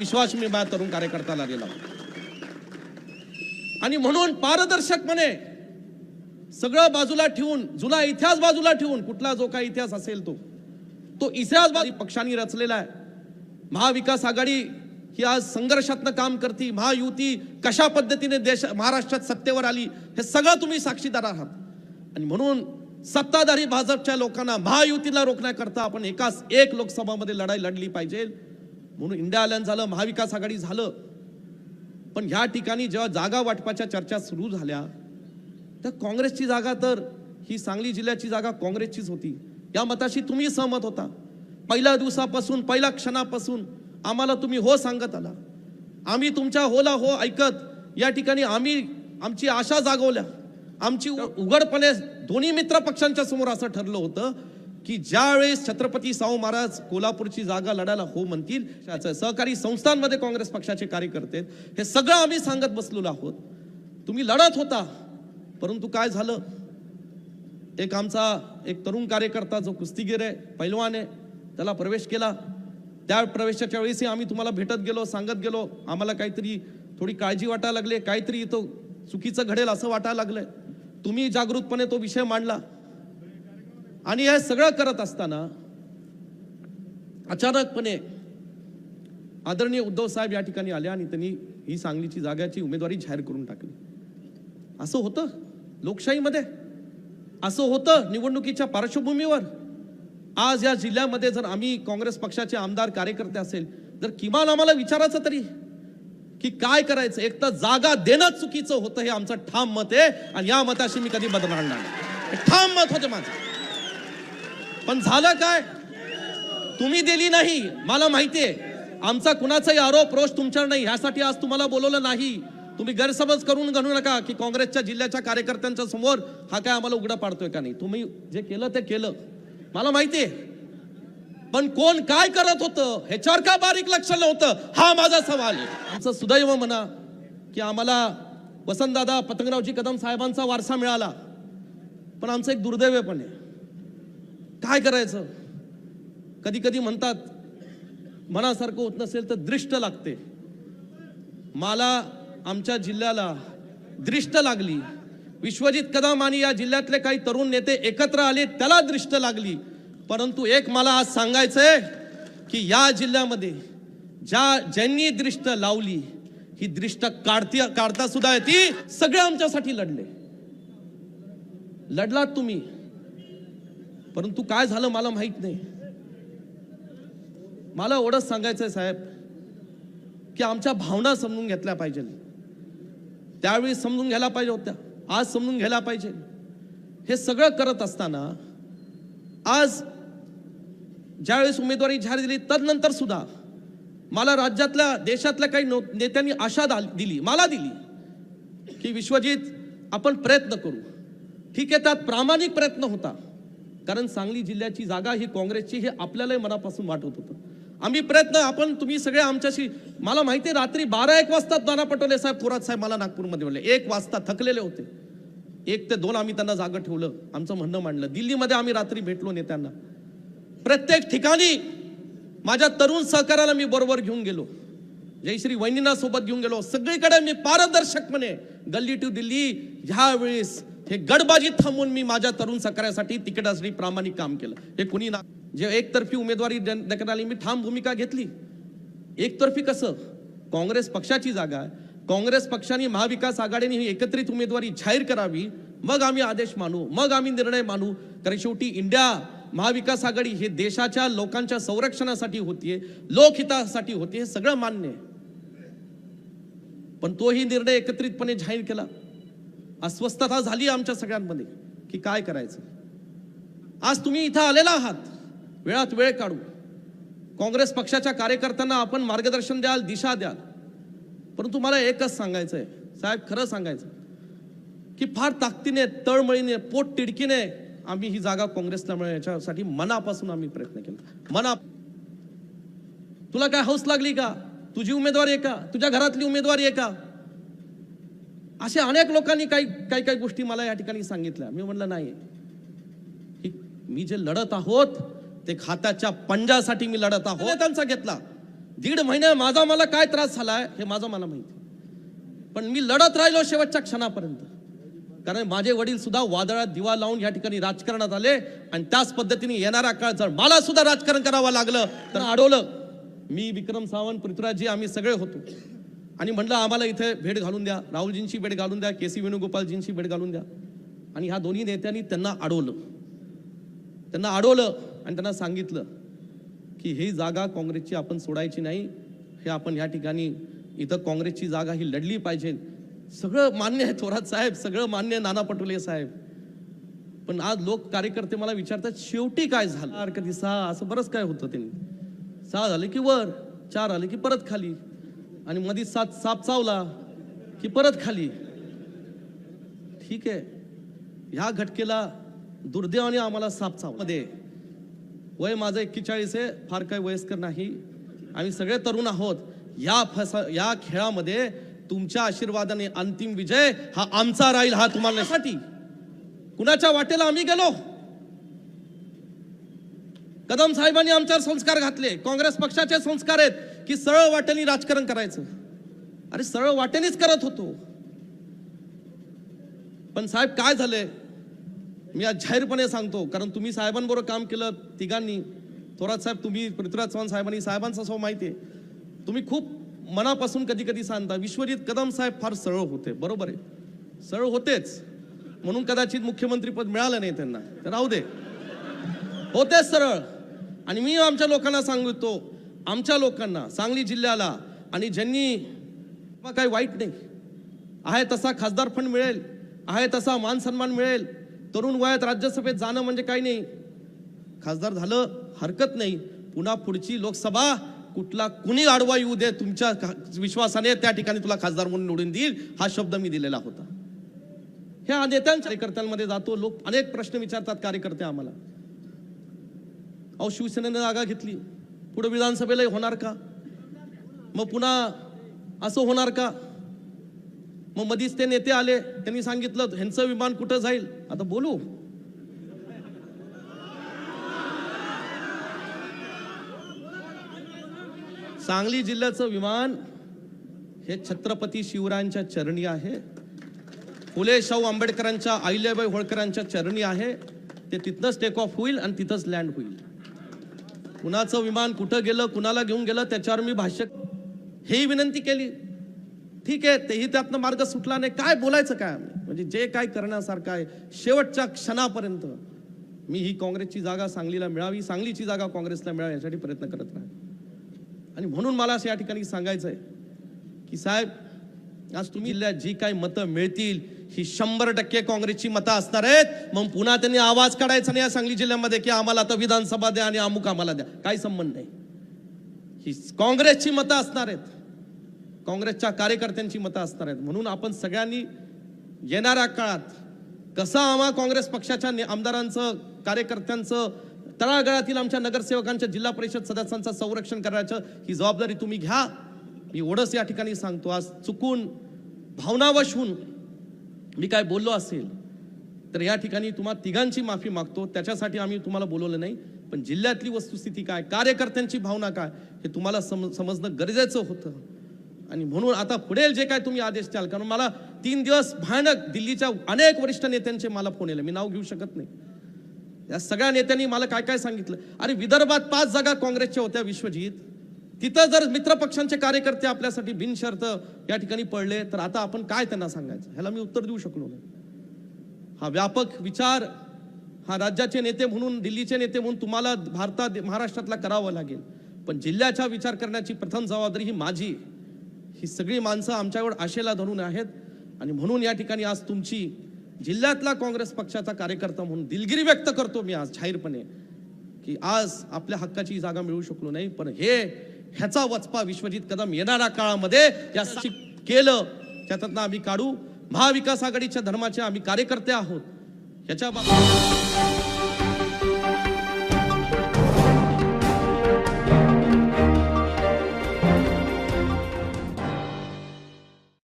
विश्वास मी माझ्या तरुण कार्यकर्त्याला दिला आणि म्हणून पारदर्शकपणे सगळं बाजूला ठेवून जुना इतिहास बाजूला ठेवून कुठला जो काही इतिहास असेल तो तो इतिहास पक्षांनी रचलेला आहे. महाविकास आघाडी ही आज संघर्षातनं काम करते महायुती कशा पद्धतीने देश महाराष्ट्रात सत्तेवर आली हे सगळं तुम्ही साक्षीदार आहात. आणि म्हणून सत्ताधारी भाजपच्या लोकांना महायुतीला रोखण्याकरता आपण एकाच एक लोकसभामध्ये लढाई लढली पाहिजे. म्हणून इंडिया अलायन्स झालं महाविकास आघाडी झालं. पण ह्या ठिकाणी जेव्हा जागा वाटपाच्या चर्चा सुरू झाल्या तर काँग्रेसची जागा तर ही सांगली जिल्ह्याची जागा काँग्रेसचीच होती. या मताशी तुम्ही सहमत होता. पहिल्या दिवसापासून पहिल्या क्षणापासून आम्हाला तुम्ही हो सांगत आला. आम्ही तुमच्या होला हो ऐकत या ठिकाणी आम्ही आमची आशा जागवल्या. आमची उघडपणे दोन्ही मित्र पक्षांच्या समोर असं ठरलं होतं की ज्यावेळेस छत्रपती शाहू महाराज कोल्हापूरची जागा लढायला हो म्हणतील सहकारी संस्थांमध्ये काँग्रेस पक्षाचे कार्यकर्ते हे सगळं आम्ही सांगत बसलेलो आहोत. तुम्ही लढत होता परंतु काय झालं? एक आमचा एक तरुण कार्यकर्ता जो कुस्तीगीर आहे पैलवान आहे त्याला प्रवेश केला. त्या प्रवेशाच्या वेळेसही आम्ही तुम्हाला भेटत गेलो सांगत गेलो. आम्हाला काहीतरी थोडी काळजी वाटायला लागली. काहीतरी तो चुकीचं घडेल असं वाटायला लागलं तुम्ही जागृतपणे तो विषय मांडला. आणि हे सगळं करत असताना अचानकपणे आदरणीय उद्धव साहेब या ठिकाणी आले आणि त्यांनी ही सांगलीची जागाची उमेदवारी जाहीर करून टाकली. असं होतं? लोकशाहीमध्ये? असं होतं निवडणुकीच्या पार्श्वभूमीवर? आज या जिल्ह्यामध्ये जर आम्ही काँग्रेस पक्षाचे आमदार कार्यकर्ते असेल तर किमान आम्हाला विचारायचं तरी की काय करायचं? एक तर जागा देणं चुकीचं होतं हे आमचं ठाम मत आहे आणि या मताशी मी कधी बदलणार नाही. ठाम मत होते माझं. पण झालं काय? तुम्ही दिली नाही मला माहितीये. आमचा कुणाचाही आरोप रोष तुमच्यावर नाही. ह्यासाठी आज तुम्हाला बोलवलं नाही. तुम्ही गैरसमज करून घालू नका की काँग्रेसच्या जिल्ह्याच्या कार्यकर्त्यांच्या समोर हा काय आम्हाला उघडा पाडतोय का नाही. तुम्ही जे केलं ते केलं. मला माहितीये. पण कोण काय करत होतं ह्याच्यावर का बारीक लक्ष नव्हतं? हा माझा सवाल आहे. आमचं सुदैव म्हणा की आम्हाला वसंतदादा पतंगरावजी कदम साहेबांचा वारसा मिळाला. पण आमचं एक दुर्दैव पण आहे काय करायचं? कधी कधी म्हणतात मनासारखं होत नसेल तर दृष्ट लागते. मला आमच्या जिल्ह्याला दृष्ट लागली. विश्वजित कदम आणि या जिल्ह्यातले काही तरुण नेते एकत्र आले त्याला दृष्ट लागली. परंतु एक मला आज सांगायचंय की या जिल्ह्यामध्ये ज्या ज्यांनी दृष्ट लावली ही दृष्ट काढती काढता सुद्धा ती सगळे आमच्यासाठी लढले. लढलात तुम्ही. परंतु काय झालं मला माहीत नाही. मला एवढंच सांगायचंय साहेब की आमच्या भावना समजून घेतल्या पाहिजे त्यावेळी समजून घ्यायला पाहिजे होत्या आज समजून घ्यायला पाहिजे. हे सगळं करत असताना आज ज्यावेळेस उमेदवारी जाहीर दिली तदनंतर सुद्धा मला राज्यातल्या देशातल्या काही नेत्यांनी आशा दिली मला दिली की विश्वजित आपण प्रयत्न करू. ठीक आहे त्यात प्रामाणिक प्रयत्न होता. कारण सांगली जिल्ह्याची जागा ही काँग्रेसची हे आपल्यालाही मनापासून वाटत होतं. आम्ही प्रयत्न आपण तुम्ही सगळे आमच्याशी मला माहिती आहे रात्री बारा एक वाजता नाना पटोले साहेब थोरात साहेब मला नागपूरमध्ये म्हणले. एक वाजता थकलेले होते. एक ते दोन आम्ही त्यांना जागा ठेवलं. आमचं म्हणणं मांडलं. दिल्लीमध्ये आम्ही रात्री भेटलो नेत्यांना. प्रत्येक ठिकाणी माझ्या तरुण सहकाराला मी बरोबर घेऊन गेलो. जयश्री वैनीना सोबत घेऊन गेलो. सगळीकडे मी पारदर्शकपणे गल्ली टू दिल्ली ह्या वेळेस हे गडबाजी थांबवून मी माझ्या तरुण सहकार्यासाठी तिकिटासाठी प्रामाणिक काम केलं. हे कुणी ना जे एकतर्फी उमेदवारी देण्यात आली मी ठाम भूमिका घेतली. एकतर्फी कसं? काँग्रेस पक्षाची जागा आहे. काँग्रेस पक्षाने महाविकास आघाडीने ही एकत्रित उमेदवारी जाहीर करावी. मग आम्ही आदेश मानू मग आम्ही निर्णय मानू. कारण शेवटी इंडिया महाविकास आघाडी हे देशाच्या लोकांच्या संरक्षणासाठी होतीये लोकहितासाठी होती हे सगळं मान्य आहे. पण तोही निर्णय एकत्रितपणे जाहीर केला. अस्वस्थता झाली आमच्या सगळ्यांमध्ये की काय करायचं? आज तुम्ही इथं आलेला आहात. वेळात वेळ काढू. काँग्रेस पक्षाच्या कार्यकर्त्यांना आपण मार्गदर्शन द्याल दिशा द्याल. परंतु मला एकच सांगायचं आहे. साहेब खरं सांगायचं की फार ताकदीने तळमळीने पोट तिडकीने आम्ही ही जागा काँग्रेसला मिळेल याच्यासाठी मनापासून आम्ही प्रयत्न केला. मना तुला काय हौस लागली का? तुझी उमेदवारी आहे का? तुझ्या घरातली उमेदवारी आहे का? असे अनेक लोकांनी काही काही काही गोष्टी मला या ठिकाणी सांगितल्या. मी म्हणलं नाही. मी जे लढत आहोत ते खात्याच्या पंजासाठी मी लढत आहोत. त्यांचा घेतला. दीड महिने माझा मला काय त्रास झालाय हे माझं मला माहिती पण मी लढत राहिलो शेवटच्या क्षणापर्यंत. कारण माझे वडील सुद्धा वादळात दिवा लावून या ठिकाणी राजकारणात आले आणि त्याच पद्धतीने येणारा काळ जर मला सुद्धा राजकारण करावं लागलं तर अडवलं. मी विक्रम सावंत पृथ्वीराजजी आम्ही सगळे होतो. आणि म्हटलं आम्हाला इथे भेट घालून द्या. राहुलजींची भेट घालून द्या. के सी वेणुगोपालजींची भेट घालून द्या. आणि ह्या दोन्ही नेत्यांनी त्यांना अडवलं त्यांना अडवलं आणि त्यांना सांगितलं की ही जागा काँग्रेसची आपण सोडायची नाही. हे आपण ह्या ठिकाणी इथं काँग्रेसची जागा ही लढली पाहिजे. सगळं मान्य आहे थोरात साहेब. सगळं मान्य आहे नाना पटोले साहेब. पण आज लोक कार्यकर्ते मला विचारतात शेवटी काय झालं? कधी सहा असं बरंच काय होतं त्यांनी. सहा झाले की वर चार आले की परत खाली. आणि मधी सात साप चावला की परत खाली. ठीक आहे. ह्या घटकेला दुर्दैवाने आम्हाला साप चावमध्ये वय माझं एक्केचाळीस आहे फार काही वयस्कर नाही. आम्ही सगळे तरुण आहोत. या फसा या खेळामध्ये तुमच्या आशीर्वादाने अंतिम विजय हा आमचा राहील हा तुम्हाला साठी कुणाच्या वाटेला आम्ही गेलो? कदम साहेबांनी आमच्यावर संस्कार घातले. काँग्रेस पक्षाचे संस्कार आहेत. की सरळ वाटेने राजकारण करायचं. अरे सरळ वाटेनेच करत होतो. पण साहेब काय झालंय मी आज जाहीरपणे सांगतो कारण तुम्ही साहेबांबरोबर काम केलं तिघांनी. थोरात साहेब तुम्ही पृथ्वीराज चव्हाण साहेबांनी साहेबांचा स्वभाव माहिती आहे. तुम्ही खूप मनापासून कधी कधी सांगता विश्वजित कदम साहेब फार सरळ होते. बरोबर आहे. सरळ होतेच. म्हणून कदाचित मुख्यमंत्रीपद मिळालं नाही त्यांना. तर राहू दे. होतेच सरळ. आणि मी आमच्या लोकांना सांगतो आमच्या लोकांना सांगली जिल्ह्याला आणि ज्यांनी काही वाईट नाही आहे तसा खासदार फंड मिळेल आहे तसा मान सन्मान मिळेल तरुण वयात राज्यसभेत जाणं म्हणजे काही नाही. खासदार झालं हरकत नाही. पुन्हा पुढची लोकसभा कुठला कुणी आडवा येऊ दे तुमच्या विश्वासाने त्या ठिकाणी तुला खासदार म्हणून निवडून देईल हा शब्द मी दिलेला होता. ह्या नेत्यांच्या कार्यकर्त्यांमध्ये जातो लोक अनेक प्रश्न विचारतात कार्यकर्ते आम्हाला. अहो शिवसेनेनं जागा घेतली. पुढे विधानसभेला होणार का? मग पुन्हा असं होणार का? मग मधीच ते नेते आले त्यांनी सांगितलं ह्यांचं विमान कुठं जाईल? आता बोलू. सांगली जिल्ह्याचं विमान हे छत्रपती शिवरायांच्या चरणी आहे. फुले शाहू आंबेडकरांच्या अहिल्याबाई होळकरांच्या चरणी आहे. ते तिथनंच टेक ऑफ होईल आणि तिथंच लँड होईल. कुणाचं विमान कुठं गेलं कुणाला घेऊन गेलं त्याच्यावर मी भाष्य हेही विनंती केली. ठीक आहे तेही त्यातनं मार्ग सुटला नाही. काय बोलायचं काय? म्हणजे जे काय करण्यासारखं आहे शेवटच्या क्षणापर्यंत मी ही काँग्रेसची जागा सांगलीला मिळावी सांगलीची जागा काँग्रेसला मिळावी यासाठी प्रयत्न करत राहील आणि म्हणून मला असं या ठिकाणी सांगायचं आहे की साहेब आज तुम्ही जी काही मतं मिळतील ही शंभर टक्के काँग्रेसची मतं असणार आहेत. मग पुन्हा त्यांनी आवाज काढायचा नाही या सांगली जिल्ह्यामध्ये की आम्हाला आता विधानसभा द्या आणि अमुक आम्हाला द्या. काही संबंध नाही. ही काँग्रेसची मतं असणार आहेत. काँग्रेसच्या कार्यकर्त्यांची मतं असणार आहेत. म्हणून आपण सगळ्यांनी येणाऱ्या काळात कसं आम्हा काँग्रेस पक्षाच्या आमदारांचं कार्यकर्त्यांचं तळागाळातील आमच्या नगरसेवकांच्या जिल्हा परिषद सदस्यांचं संरक्षण करायचं ही जबाबदारी तुम्ही घ्या. मी एवढंच या ठिकाणी सांगतो. आज चुकून भावनावश होऊन मी काय बोललो असेल तर या ठिकाणी तुम्हा तिघांची माफी मागतो. त्याच्यासाठी आम्ही तुम्हाला बोलवलं नाही पण जिल्ह्यातली वस्तुस्थिती काय कार्यकर्त्यांची भावना काय हे तुम्हाला सम समजणं गरजेचं होतं. आणि म्हणून आता पुढे जे काय तुम्ही आदेश द्याल कारण मला तीन दिवस भयानक दिल्लीच्या अनेक वरिष्ठ नेत्यांचे मला फोन येले मी नाव घेऊ शकत नाही. या सगळ्या नेत्यांनी मला काय काय सांगितलं? अरे विदर्भात पाच जागा काँग्रेसच्या होत्या विश्वजीत. तिथं जर मित्रपक्षांचे कार्यकर्ते आपल्यासाठी बिनशर्त या ठिकाणी पडले तर आता आपण काय त्यांना सांगायचं? ह्याला मी उत्तर देऊ शकलो नाही. हा व्यापक विचार हा राज्याचे नेते म्हणून दिल्लीचे नेते म्हणून तुम्हाला भारतात महाराष्ट्रातला करावं लागेल. पण जिल्ह्याचा विचार करण्याची प्रथम जबाबदारी ही माझी. ही सगळी माणसं आमच्यावर आशेला धरून आहेत. आणि म्हणून या ठिकाणी आज तुमची जिल्ह्यातला काँग्रेस पक्षाचा कार्यकर्ता म्हणून दिलगिरी व्यक्त करतो मी आज जाहीरपणे की आज आपल्या हक्काची जागा मिळू शकलो नाही. पण हे ह्याचा वचपा विश्वजित कदम येणाऱ्या काळामध्ये या केलं. त्यातनं आम्ही काढू. महाविकास आघाडीच्या धर्माचे आम्ही कार्यकर्ते आहोत. ह्याच्या बाबतीत